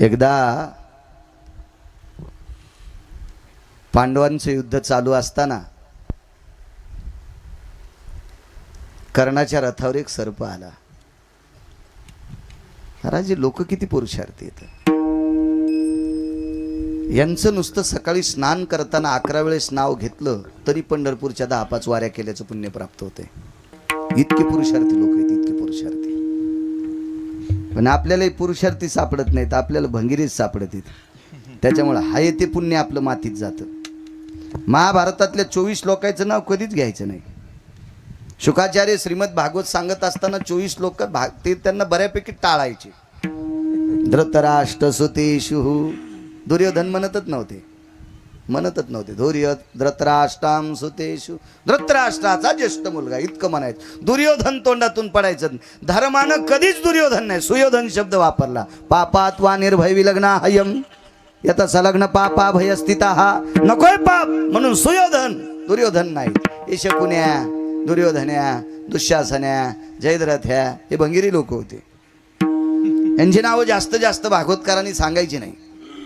एकदा पांडवांचं युद्ध चालू असताना कर्णाच्या रथावर एक सर्प आला. राजे लोक किती पुरुषार्थी येत यांचं नुसतं सकाळी स्नान करताना अकरा वेळेस नाव घेतलं तरी पंढरपूरच्या दहा पाच वाऱ्या केल्याचं पुण्य प्राप्त होते इतके पुरुषार्थी लोक येतील पण आपल्यालाही पुरुषार्थी सापडत नाहीत आपल्याला भंगिरीच सापडत आहेत. त्याच्यामुळं हाय ते पुण्य आपलं मातीत जातं. महाभारतातल्या चोवीस लोकांचं नाव कधीच घ्यायचं नाही. शुकाचार्य श्रीमद भागवत सांगत असताना चोवीस लोक भाग ते त्यांना बऱ्यापैकी टाळायचे. धृतराष्ट्र सुतेशु दुर्योधन म्हणतच नव्हते. म्हणतच नव्हते. धुर्य धृतराष्ट्राम सुतेशु धृतराष्ट्राचा ज्येष्ठ मुलगा इतकं म्हणायचं. दुर्योधन तोंडातून पडायचं. धर्मानं कधीच दुर्योधन नाही. सुयोधन शब्द वापरला. पापात वा निर्भय विलग्ना हयम याचा संलग्न पापा भय स्थिता हा नकोय पाप म्हणून सुयोधन दुर्योधन नाही. हे शकुन्या दुर्योधन्या दुःशासन्या जयद्रथ्या हे भंगिरी लोक होते. यांची नावं जास्त जास्त भागवतकारांनी सांगायची नाही.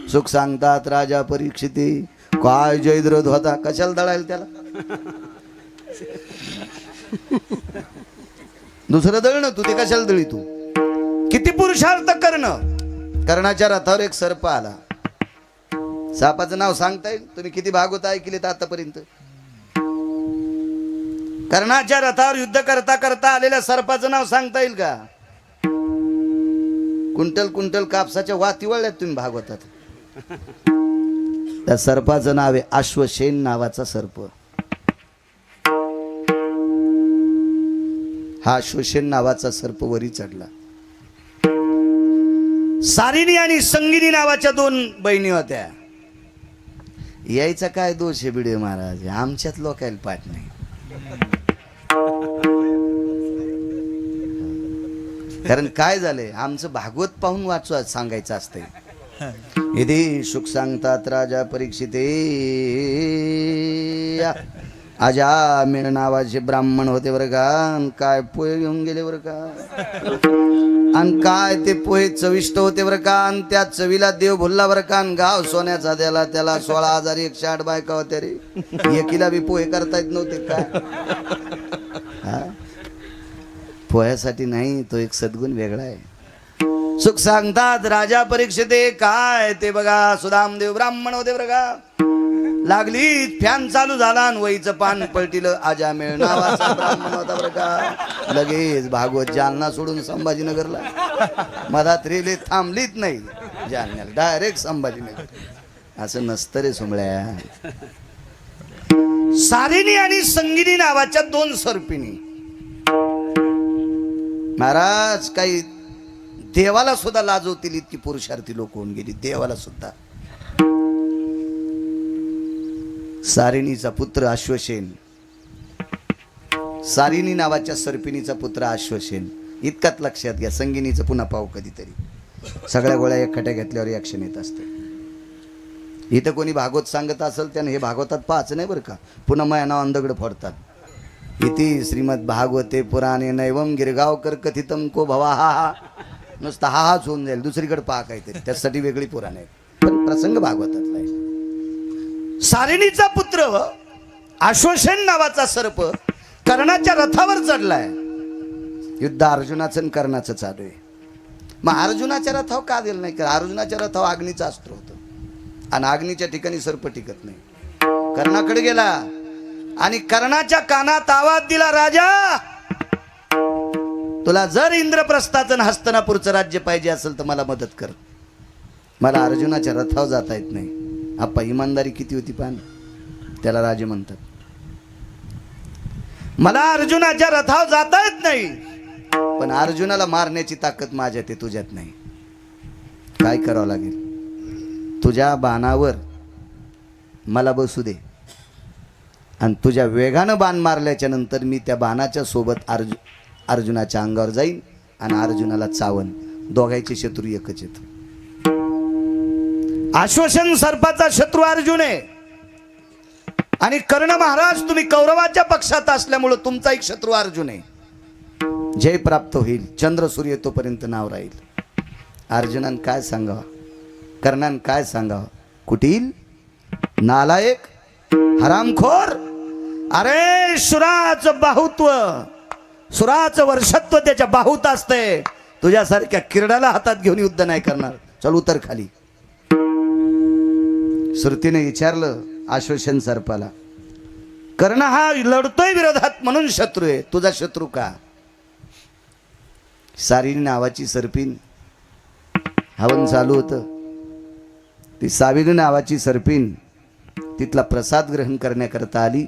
सुख सांगतात राजा परीक्षिती. काय जयद्रथ होता? कशाला दळायला त्याला? दुसरं दळणं तू ते कशाला दळी तू? किती पुरुषार्थ करणं? कर्णाच्या रथावर एक सर्प आला. सापाचं नाव सांगता येईल? तुम्ही किती भागवत ऐकलेत आतापर्यंत? कर्णाच्या रथावर युद्ध करता करता आलेल्या सर्पाचं नाव सांगता येईल का? कुंटल कुंटल कापसाच्या वाती वळल्यात तुम्ही भागवतात. त्या सर्पाचं नाव आहे अश्वसेन नावाचा सर्प. हा अश्वसेन नावाचा सर्प वरी चढला. सारिणी आणि संगिनी नावाच्या दोन बहिणी होत्या. यायचा काय दोष आहे बिडे महाराज? आमच्यात लोकायला पाठ नाही. कारण काय झालंय? आमचं भागवत पाहून वाचू सांगायचं असतंय. इथे सुख सांगतात राजा परीक्षिते आजा मेळ नावाचे ब्राह्मण होते बरं का? काय पोहे घेऊन गेले बरं का? आणि काय ते पोहे चविष्ट होते बरं का? आणि त्या चवीला देव भुलला बरं का? आणि गाव सोन्याचा द्याला त्याला सोळा हजार एकशे आठ बायका होत्या रे. एकीला बी पोहे करता येत नव्हते काय पोह्यासाठी नाही तो एक सद्गुण वेगळा आहे. सुख सांगतात राजा परीक्षिते काय ते बघा सुदामदेव ब्राह्मण होते बघा का. लागली फॅन चालू झाला आणि वहीचं पान पलटिलं आजा मेळ नावाचा ब्राह्मण होता बरं का. लगेच भागवत जालना सोडून संभाजीनगरला. मधात रेले थांबलीच नाही. जालन्याला डायरेक्ट संभाजीनगर. असं नसतं रे सुमळ्या. सारिणी आणि संगिनी नावाच्या दोन सर्पिणी. महाराज काही देवाला सुद्धा लाजवतील इतकी पुरुषार्थी लोक होऊन गेली. देवाला सुद्धा. सारिणीचा पुत्र अश्वसेन. सारिणी नावाच्या सर्पिणीचा पुत्र अश्वसेन. इतकाच लक्षात घ्या संगिनीचं पुन्हा पाहू कधीतरी. सगळ्या गोळ्या एकखट्या घेतल्यावर ॲक्शन येत असते. इथं कोणी भागवत सांगत असेल त्यानं हे भागवतात पाच नाही बरं का? पुन्हा मयाना अंधगड फोडतात. इथे श्रीमद भागवते पुराणे नैवम गिरगावकर कथितम को भवा हा हा नुसता हा हाच होऊन जाईल दुसरीकडे पहा ते त्यासाठी वेगळी पुराण आहेत. पण प्रसंग भागवतातला आहे सारिणीचा पुत्र आश्वसेन नावाचा सर्प कर्णाच्या रथावर चढलाय. युद्ध अर्जुनाचं आणि कर्णाचं चालू आहे. मग अर्जुनाच्या रथावर का दिलं नाही? कारण अर्जुनाच्या रथावर अग्नीचा अस्त्र होतं. आणि अग्नीच्या ठिकाणी सर्प टिकत नाही. कर्णाकडे गेला आणि कर्णाच्या कानात आवाज दिला राजा तुला जर इंद्रप्रस्थाचं हस्तनापूरचं राज्य पाहिजे असेल तर मला मदत कर. मला अर्जुनाच्या रथावर जाता येत नाही. आप्पा इमानदारी किती होती पान? त्याला राजे म्हणतात. मला अर्जुनाच्या रथावर जाता येत नाही. पण अर्जुनाला मारण्याची ताकद माझ्यात आहे तुझ्यात नाही. काय करावं लागेल? तुझ्या बाणावर मला बसू दे. आणि तुझ्या वेगानं बाण मारल्याच्या नंतर मी त्या बाणाच्या सोबत अर्जु अर्जुनाच्या अंगावर जाईन आणि अर्जुनाला चावन. दोघांचे शत्रू एकच येत आश्वासन सर्पाचा शत्रू अर्जुन आहे. आणि कर्ण महाराज तुम्ही कौरवाच्या पक्षात असल्यामुळं तुमचा एक शत्रू अर्जुन आहे. जय प्राप्त होईल. चंद्र सूर्य तोपर्यंत नाव राहील. अर्जुनान काय सांगावं? कर्णान काय सांगावं? कुटील नालायक हरामखोर अरे सुराचं बाहुत्व. सुराचं वर्षत्व त्याच्या बाहुत असते. तुझ्यासारख्या किरडाला हातात घेऊन युद्ध नाही करणार. चल उतर खाली. श्रुतीने विचारलं आश्वासन सर्पाला कर्ण हा लढतोय विरोधात म्हणून शत्रू आहे. तुझा शत्रू का? सारी नावाची सरपीन हवन चालू होतं. ती साविनी नावाची सरपीन तिथला प्रसाद ग्रहण करण्याकरता आली.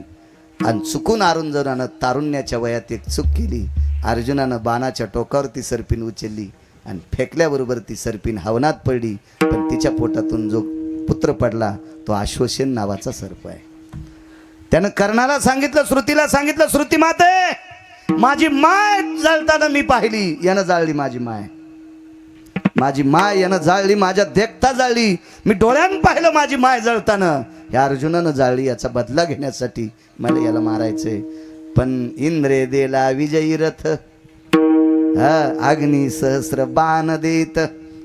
आणि चुकून अरुंजनानं तारुण्याच्या वयात एक चूक केली. अर्जुनानं बाणाच्या टोकावर ती सरपीन उचलली आणि फेकल्याबरोबर ती सरपीन हवनात पडली. पण तिच्या पोटातून जो पुत्र पडला तो आश्वसेन नावाचा सर्प आहे. त्यानं कर्णाला सांगितलं श्रुतीला सांगितलं श्रुती माते माझी माय जळताना मी पाहिली यानं जाळली माझी माय. माझी माय यानं जाळली माझ्या देखता जाळली. मी डोळ्यानं पाहिलं माझी माय जळताना. या अर्जुनानं जाळली याचा बदला घेण्यासाठी मला याला मारायचंय. पण इंद्रे देला विजयी रथ हा अग्नी सहस्र बाण देत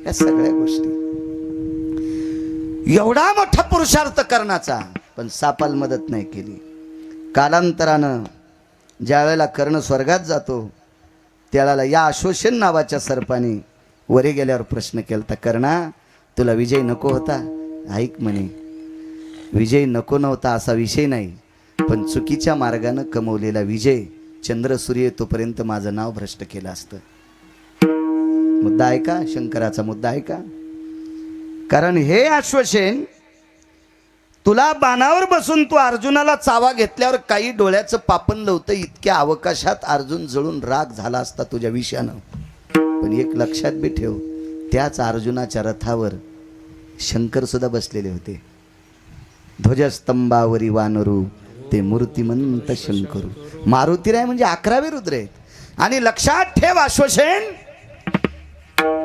या सगळ्या गोष्टी. एवढा मोठा पुरुषार्थ करण्याचा पण सापाल मदत नाही केली. कालांतरानं ज्या वेळेला कर्ण स्वर्गात जातो त्याला या आश्वसन नावाच्या सर्पाने वरी गेल्यावर प्रश्न केला तर कर्णा तुला विजय नको होता? ऐक म्हणे विजय नको नव्हता असा विषय नाही. पण चुकीच्या मार्गानं कमवलेला विजय चंद्र सूर्य तोपर्यंत माझं नाव भ्रष्ट केलं असतं. मुद्दा आहे का? शंकराचा मुद्दा आहे का? कारण हे आश्वसेन तुला बाणावर बसून तू अर्जुनाला चावा घेतल्यावर काही डोळ्याचं पापनलं लवतं इतक्या अवकाशात अर्जुन जळून राग झाला असता तुझ्या विषयानं पण एक लक्षात बी ठेव त्याच अर्जुनाच्या रथावर शंकर सुद्धा बसलेले होते. ध्वजस्तंभावरी वानरू ते मूर्तिमंत शंकरू. मारुतीराय म्हणजे अकरावे रुद्र आहेत. आणि लक्षात ठेव आश्वसेन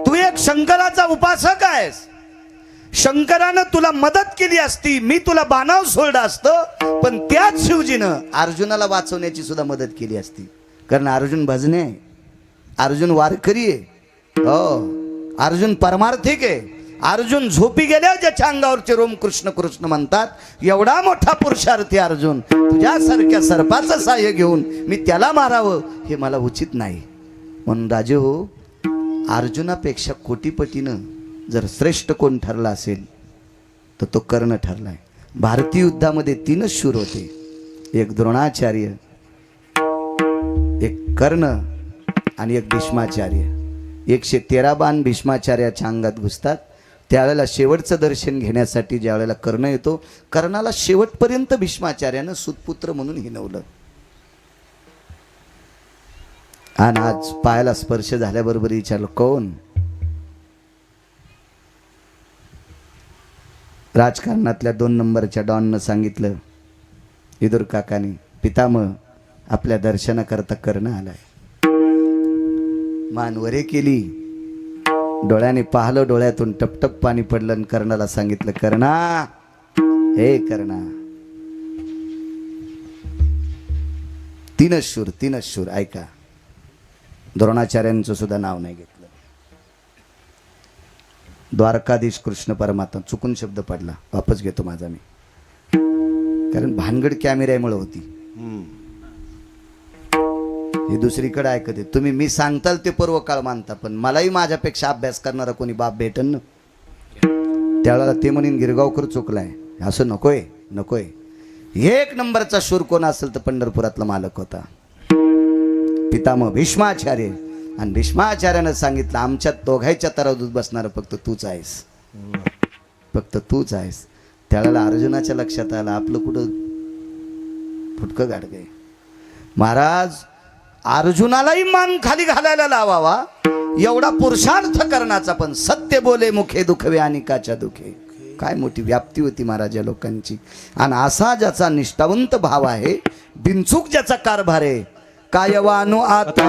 तू एक शंकराचा उपासक आहेस. शंकरानं तुला मदत केली असती मी तुला बाणाव सोडलं असतं पण त्याच शिवजीनं अर्जुनाला वाचवण्याची सुद्धा मदत केली असती. कारण अर्जुन भजने अर्जुन वारकरी आहे. हो. अर्जुन परमार्थिक आहे. अर्जुन झोपी गेल्यावर ज्याच्या अंगावरचे रोम कृष्ण कृष्ण म्हणतात एवढा मोठा पुरुषार्थी अर्जुन तुझ्यासारख्या सर्पाचं सहाय्य घेऊन मी त्याला मारावं हे मला उचित नाही. म्हणून राजे हो अर्जुनापेक्षा कोटीपटीनं जर श्रेष्ठ कोण ठरला असेल तर तो कर्ण ठरलाय. भारतीय युद्धामध्ये तीनच शूर होते. एक द्रोणाचार्य एक कर्ण आणि एक भीष्माचार्य. एकशे तेरा बाण भीष्माचार्याच्या अंगात घुसतात. त्यावेळेला शेवटचं दर्शन घेण्यासाठी ज्या वेळेला कर्ण येतो कर्णाला शेवटपर्यंत भीष्माचार्यानं सुतपुत्र म्हणून हिनवलं. आणि आज पायाला स्पर्श झाल्याबरोबर विचारलं कोण? राजकारणातल्या दोन नंबरच्या डॉननं सांगितलं इदुर काकाने पितामह आपल्या दर्शनाकरता कर्ण आलाय. मान वरे केली डोळ्याने पाहिलं डोळ्यातून टपटप पाणी पडलं आणि कर्णाला सांगितलं कर्णा! हे कर्णा! तीनच शूर तीनच शूर ऐका. द्रोणाचार्यांचं सुद्धा नाव नाही घेतलं. द्वारकाधीश कृष्ण परमात्मा चुकून शब्द पडला. वापस घेतो माझा मी. कारण भानगड कॅमेऱ्यामुळे होती. हे दुसरीकडे ऐकत आहे तुम्ही मी सांगताल ते पूर्व काळ मानता पण मलाही माझ्यापेक्षा अभ्यास करणारा कोणी बाप भेटन ना? त्यावेळेला ते म्हणून गिरगावकर चुकलाय. असं नकोय नकोय. एक नंबरचा शूर कोण असेल तर पंढरपुरातला मालक होता. पितामह भीष्माचार्य. आणि भीष्माचार्यानं सांगितलं आमच्या दोघायच्या तराजूत बसणारं फक्त तूच आहेस. फक्त तूच आहेस. त्यावेळेला अर्जुनाच्या लक्षात आलं आपलं कुठं फुटकं गाडगंय महाराज अर्जुनालाही मान खाली घालायला लावावा. एवढा पुरुषार्थ करण्याचा पण सत्य बोले मुखे दुखवे आणि काच्या दुखे. काय मोठी व्याप्ती होती महाराज या लोकांची. आणि असा ज्याचा निष्ठावंत भाव आहे बिनचूक ज्याचा कारभार आहे कायवानु आता